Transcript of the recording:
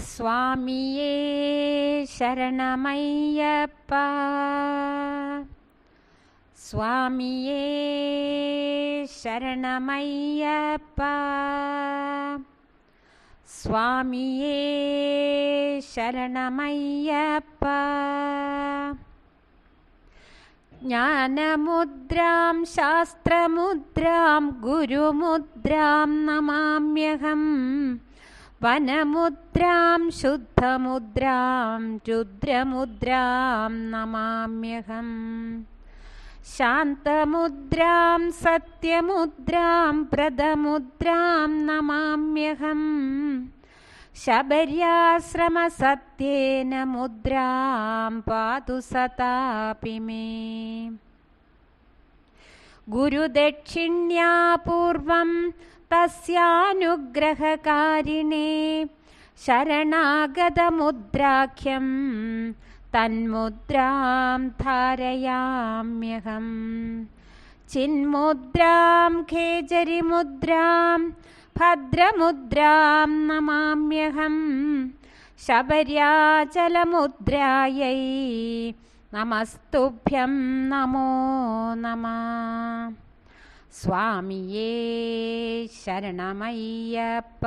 स्वामिये शरणमय्यप्पा। स्वामिये शरणमय्यप्पा। स्वामिये शरणमय्यप्प। ज्ञानमुद्रां शास्त्रमुद्रां गुरुमुद्रां नमाम्यहम्। वनमुद्रां शुद्धमुद्रां रुद्रमुद्रां नमाम्यहम्। शान्तमुद्रां सत्यमुद्रां प्रदमुद्रां नमाम्यहम्। शबर्याश्रमसत्येन मुद्रां पातु सतापि मे। गुरुदक्षिण्यापूर्वं तस्यानुग्रहकारिणे शरणागतमुद्राख्यं तन्मुद्रां धारयाम्यहं चिन्मुद्रां खेजरिमुद्रां भद्रमुद्रां नमाम्यहं शबर्याचलमुद्रायै നമസ്തുഭ്യം നമോ നമ സ്വാമിയേ ശരണമയ്യപ്പ